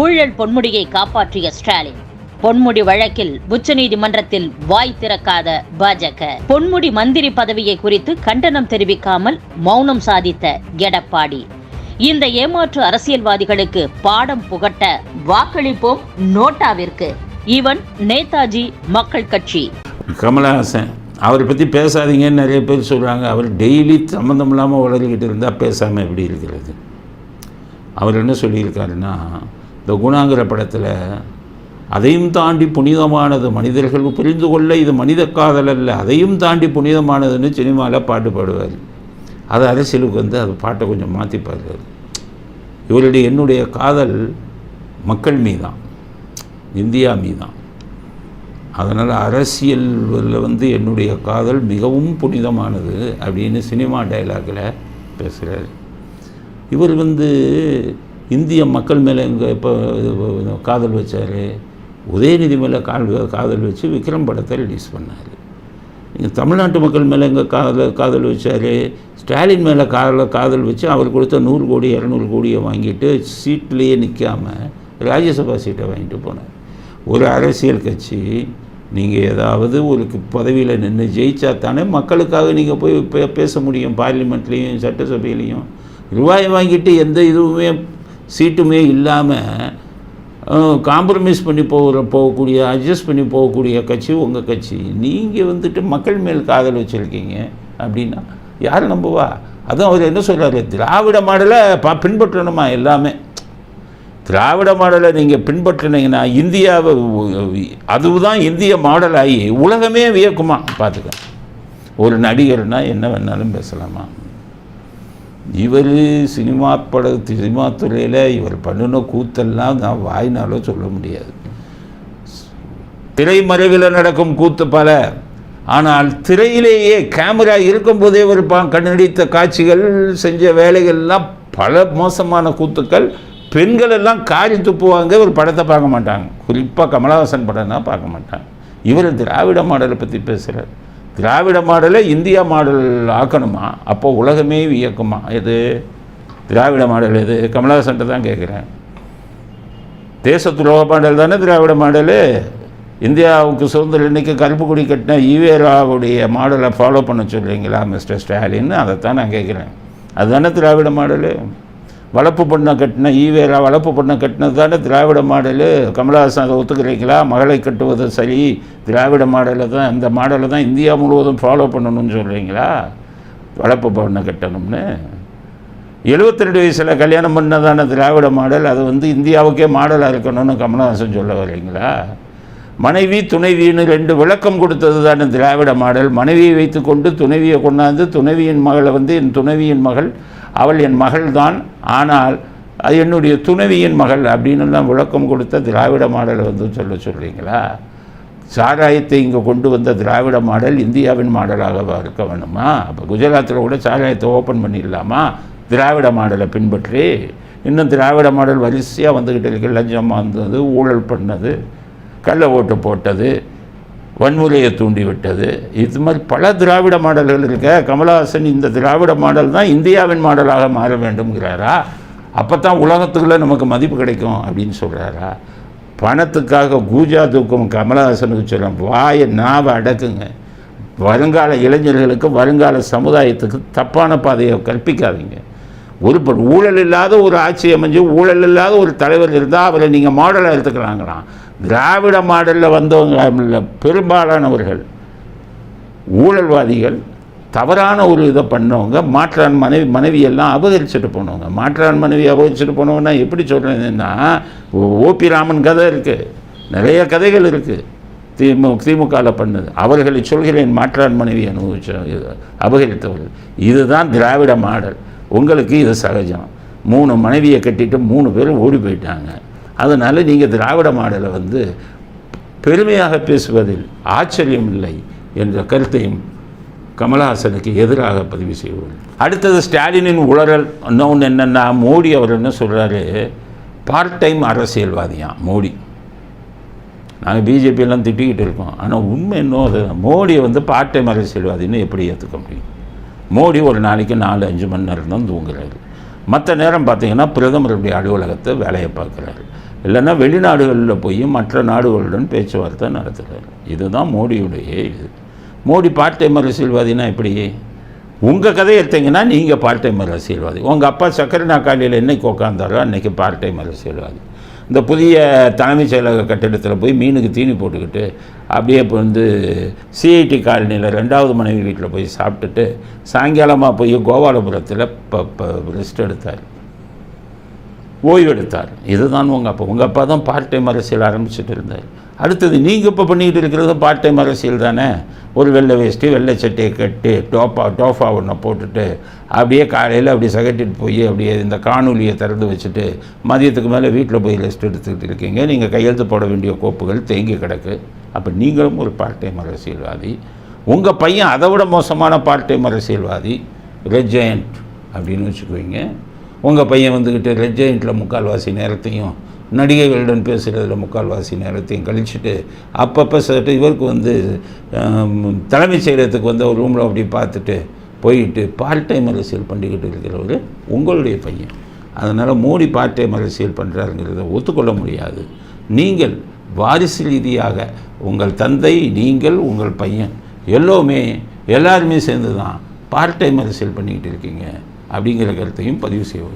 ஊழல் பொன்முடியை காப்பாற்றிய ஸ்டாலின். பொன்முடி வழக்கில் உச்சநீதிமன்றத்தில் வாய் திறக்காத பாஜக. பொன்முடி மந்திரி பதவியை குறித்து கண்டனம் தெரிவிக்காமல் மௌனம் சாதித்த எடப்பாடி. இந்த ஏமாற்று அரசியல்வாதிகளுக்கு பாடம் புகட்ட வாக்களிப்போம் நோட்டாவிற்கு. இவன் நேதாஜி மக்கள் கட்சி. கமலஹாசன் அவரை பற்றி பேசாதீங்கன்னு நிறைய பேர் சொல்கிறாங்க அவர் டெய்லி சம்மந்தம் இல்லாமல் வளர்கிட்டு இருந்தால் பேசாமல் எப்படி இருக்கிறது? அவர் என்ன சொல்லியிருக்காருன்னா இந்த குணாங்கிற படத்தில் அதையும் தாண்டி புனிதமானது மனிதர்கள் புரிந்து கொள்ள இது மனித காதல் அல்ல. அதையும் தாண்டி புனிதமானதுன்னு சினிமாவில் பாட்டு பாடுவார். அது அரசியலுக்கு வந்து அது பாட்டை கொஞ்சம் மாற்றி பாடுவார் இவருடைய என்னுடைய காதல் மக்கள் மீதான். இந்தியா மீதான். அதனால் அரசியலில் வந்து என்னுடைய காதல் மிகவும் புனிதமானது அப்படின்னு சினிமா டைலாகில் பேசுகிறார் இவர் வந்து இந்திய மக்கள் மேலே இங்கே இப்போ காதல் வச்சார். உதயநிதி மேலே கால் காதல் வச்சு விக்ரம் படத்தை ரிலீஸ் பண்ணார். நீங்கள் தமிழ்நாட்டு மக்கள் மேலே இங்கே காதல் காதல் வச்சார். ஸ்டாலின் மேலே காதல் காதல் வச்சு அவர் கொடுத்த நூறு கோடி இரநூறு கோடியை வாங்கிட்டு சீட்லேயே நிற்காம ராஜ்யசபா சீட்டை வாங்கிட்டு போனார். ஒரு அரசியல் கட்சி நீங்கள் ஏதாவது ஒரு பதவியில் நின்று ஜெயிச்சா தானே மக்களுக்காக நீங்கள் போய் பேச முடியும். பார்லிமெண்ட்லேயும் சட்டசபையிலையும். ரூபாயை வாங்கிட்டு எந்த இதுவுமே சீட்டுமே இல்லாமல் காம்ப்ரமைஸ் பண்ணி போகிற போகக்கூடிய அட்ஜஸ்ட் பண்ணி போகக்கூடிய கட்சி உங்கள் கட்சி. நீங்கள் வந்துட்டு மக்கள் மேல் காதல் வச்சுருக்கீங்க அப்படின்னா யார் நம்புவா? அதுவும் அவர் என்ன சொல்கிறாரு திராவிட மாடலை பா பின்பற்றணுமா எல்லாமே? திராவிட மாடலை நீங்கள் பின்பற்றினீங்கன்னா இந்தியாவை அதுதான் இந்திய மாடலாகி உலகமே வியக்குமா? பார்த்துக்க ஒரு நடிகர்னால் என்ன வேணாலும் பேசலாமா? இவர் சினிமா பட சினிமா துறையில் இவர் பண்ணின கூத்தெல்லாம் நான் வாய்னால சொல்ல முடியாது. திரைமறைவில் நடக்கும் கூத்து பல. ஆனால் திரையிலேயே கேமரா இருக்கும்போதே ஒரு பா கண்ணடித்த காட்சிகள் செஞ்ச வேலைகள்லாம் பல மோசமான கூத்துக்கள். பெண்கள் எல்லாம் காரி துப்புவாங்க ஒரு படத்தை பார்க்க மாட்டாங்க. குறிப்பாக கமலஹாசன் படம்னா பார்க்க மாட்டாங்க. இவர் திராவிட மாடலை பற்றி பேசுகிறார் திராவிட மாடலை இந்தியா மாடல் ஆக்கணுமா? அப்போ உலகமே வியக்குமா? எது? திராவிட மாடல் எது? கமலஹாசன்ட்ட தான் கேட்குறேன். தேச துரோக மாடல் தானே திராவிட மாடலு? இந்தியாவுக்கு சுதந்திரம் இன்னைக்கு கருப்பு கொடி கட்டின ஈவேராவுடைய மாடலை ஃபாலோ பண்ண சொல்கிறீங்களா மிஸ்டர் ஸ்டாலின்? அதைத்தான் நான் கேட்குறேன். அதுதானே திராவிட மாடலு? வளர்ப்பு பொண்ணை கட்டின ஈவேரா வளர்ப்பு பொண்ணை கட்டினது தானே திராவிட மாடலு? கமலஹாசன் அதை ஒத்துக்கிறீங்களா? மகளை கட்டுவது சரி திராவிட மாடலை தான் இந்த மாடலை தான் இந்தியா முழுவதும் ஃபாலோ பண்ணணும்னு சொல்கிறீங்களா வளர்ப்பு பொண்ணை கட்டணும்னு. எழுபத்தி ரெண்டு வயசில் கல்யாணம் பண்ணதான திராவிட மாடல்? அது வந்து இந்தியாவுக்கே மாடலாக இருக்கணும்னு கமலஹாசன் சொல்ல வரீங்களா? மனைவி துணைவின்னு ரெண்டு விளக்கம் கொடுத்தது தானே திராவிட மாடல்? மனைவியை வைத்துக்கொண்டு துணைவியை கொண்டாந்து துணைவியின் மகளை வந்து என் துணைவியின் மகள் அவள் என் மகள் தான் ஆனால் அது என்னுடைய துணைவியின் மகள் அப்படின்னு தான் விளக்கம் கொடுத்த திராவிட மாடலை வந்து சொல்ல சொல்கிறீங்களா சாராயத்தை இங்கே கொண்டு வந்த திராவிட மாடல் இந்தியாவின் மாடலாக இருக்க வேணுமா? அப்போ குஜராத்தில் கூட சாராயத்தை ஓப்பன் பண்ணிடலாமா? திராவிட மாடலை பின்பற்றி. இன்னும் திராவிட மாடல் வரிசையாக வந்துக்கிட்டு இருக்கு. லஞ்சம் வந்தது ஊழல் பண்ணது கள்ள ஓட்டு போட்டது. வன்முறையை தூண்டிவிட்டது. இது மாதிரி பல திராவிட மாடல்கள் இருக்க. கமலஹாசன் இந்த திராவிட மாடல் தான் இந்தியாவின் மாடலாக மாற வேண்டும்ங்கிறாரா? அப்போ தான் உலகத்துக்குள்ளே நமக்கு மதிப்பு கிடைக்கும் அப்படின்னு சொல்கிறாரா பணத்துக்காக கூஜா தூக்கம் கமலஹாசனுக்கு சொல்கிறேன் வாயை நாவை அடக்குங்க. வருங்கால இளைஞர்களுக்கு வருங்கால சமுதாயத்துக்கு தப்பான பாதையை கற்பிக்காதீங்க. ஒரு ஊழல் இல்லாத ஒரு ஆட்சி அமைஞ்சு ஊழல் இல்லாத ஒரு தலைவர் இருந்தால் அவரை நீங்கள் மாடலாக எடுத்துக்கிறாங்களாம் திராவிட மாடலில் வந்தவங்க பெரும்பாலானவர்கள் ஊழல்வாதிகள் தவறான ஒரு இதை பண்ணவங்க மாற்றான் மனைவி மனைவியெல்லாம் அபகரிச்சுட்டு போனவங்க. மாற்றான் மனைவி அபகரிச்சுட்டு போனவங்கன்னா எப்படி சொல்கிறதுன்னா ஓபி ராமன் கதை இருக்குது நிறைய கதைகள் இருக்குது திமு திமுகவில் பண்ணது. அவர்களை சொல்கிறேன் மாற்றான் மனைவி அனுபவிச்ச அபகரித்தவர்கள். இதுதான் திராவிட மாடல். உங்களுக்கு இது சகஜம். மூணு மனைவியை கட்டிட்டு மூணு பேர் ஓடி போயிட்டாங்க. அதனால் நீங்கள் திராவிட மாடலை வந்து பெருமையாக பேசுவதில் ஆச்சரியம் இல்லை என்ற கருத்தையும் கமலஹாசனுக்கு எதிராக பதிவு செய்வோம். அடுத்தது ஸ்டாலினின் உளறல் இன்னொன்று என்னென்னா மோடி அவர் என்ன சொல்கிறாரு பார்ட் டைம் அரசியல்வாதியாம் மோடி. நாங்கள் பிஜேபியெல்லாம் திட்டிக்கிட்டு இருக்கோம். ஆனால் உண்மை இன்னும் அது மோடியை வந்து பார்ட் டைம் அரசியல்வாதின்னு எப்படி ஏற்றுக்க முடியும்? மோடி ஒரு நாளைக்கு நாலு அஞ்சு மணி நேரம் தான் தூங்குறாரு. மற்ற நேரம் பார்த்தீங்கன்னா பிரதமருடைய அலுவலகத்தை வேலையை பார்க்குறாரு. இல்லைன்னா வெளிநாடுகளில் போய் மற்ற நாடுகளுடன் பேச்சுவார்த்தை நடத்துகிறார் இதுதான் மோடியுடைய இது. மோடி பார்ட் டைம் அரசியல்வாதினா எப்படி? உங்கள் கதை எடுத்தீங்கன்னா நீங்கள் பார்ட் டைம் அரசியல்வாதி. உங்கள் அப்பா சக்கரை நாக்காளியில் என்னைக்கு உட்காந்தாரோ அன்றைக்கி பார்ட் டைம் அரசியல்வாதி. இந்த புதிய தலைமைச் செயலக கட்டிடத்தில் போய் மீனுக்கு தீனி போட்டுக்கிட்டு அப்படியே இப்போ வந்து சிஐடி காலனியில் ரெண்டாவது மனைவி வீட்டில் போய் சாப்பிட்டுட்டு சாயங்காலமாக போய் கோபாலபுரத்தில் இப்போ இப்போ ரெஸ்ட் எடுத்தார். ஓய்வெடுத்தார். இதுதான் உங்கள் அப்பா. உங்கள் அப்பா தான் பார்ட் டைம் அரசியல் ஆரம்பிச்சுட்டு இருந்தார். அடுத்தது நீங்கள் இப்போ பண்ணிக்கிட்டு இருக்கிறது பார்ட் டைம் அரசியல் தானே? ஒரு வெள்ளை வேஷ்டி வெள்ளை சட்டையை கட்டி டோப்பா டோஃபா ஒன்றை போட்டுட்டு அப்படியே காலையில் அப்படியே சகட்டிட்டு போய் அப்படியே இந்த காணொலியை திறந்து வச்சுட்டு மதியத்துக்கு மேலே வீட்டில் போய் ரெஸ்ட் எடுத்துக்கிட்டு இருக்கீங்க. நீங்கள் கையெழுத்து போட வேண்டிய கோப்புகள் தேங்கி கிடக்கு. அப்போ நீங்களும் ஒரு பார்ட் டைம் அரசியல்வாதி. உங்கள் பையன் அதை விட மோசமான பார்ட் டைம் அரசியல்வாதி. ரெஜெயண்ட் ஜெயண்ட் அப்படின்னு வச்சுக்குவீங்க. உங்கள் பையன் வந்துக்கிட்டு ரெட் முக்கால்வாசி நேரத்தையும் நடிகைகளுடன் பேசுகிறதுல முக்கால்வாசி நேரத்தையும் கழிச்சுட்டு அப்பப்போ சொல்லிட்டு இவருக்கு வந்து தலைமை தலைமைச் செயலகத்துக்கு வந்து ஒரு ரூமில் அப்படி பார்த்துட்டு போயிட்டு பார்ட் டைம் அரசியல் பண்ணிக்கிட்டு இருக்கிறவர் உங்களுடைய பையன். அதனால் மோடி பார்ட் டைம் அரசியல் பண்ணுறாருங்கிறத ஒத்துக்கொள்ள முடியாது. நீங்கள் வாரிசு ரீதியாக உங்கள் தந்தை நீங்கள் உங்கள் பையன் எல்லோருமே எல்லாருமே சேர்ந்து தான் பார்ட் டைம் அரசியல் பண்ணிக்கிட்டு இருக்கீங்க. அப்படிங்கிற கருத்தையும் பதிவு செய்வது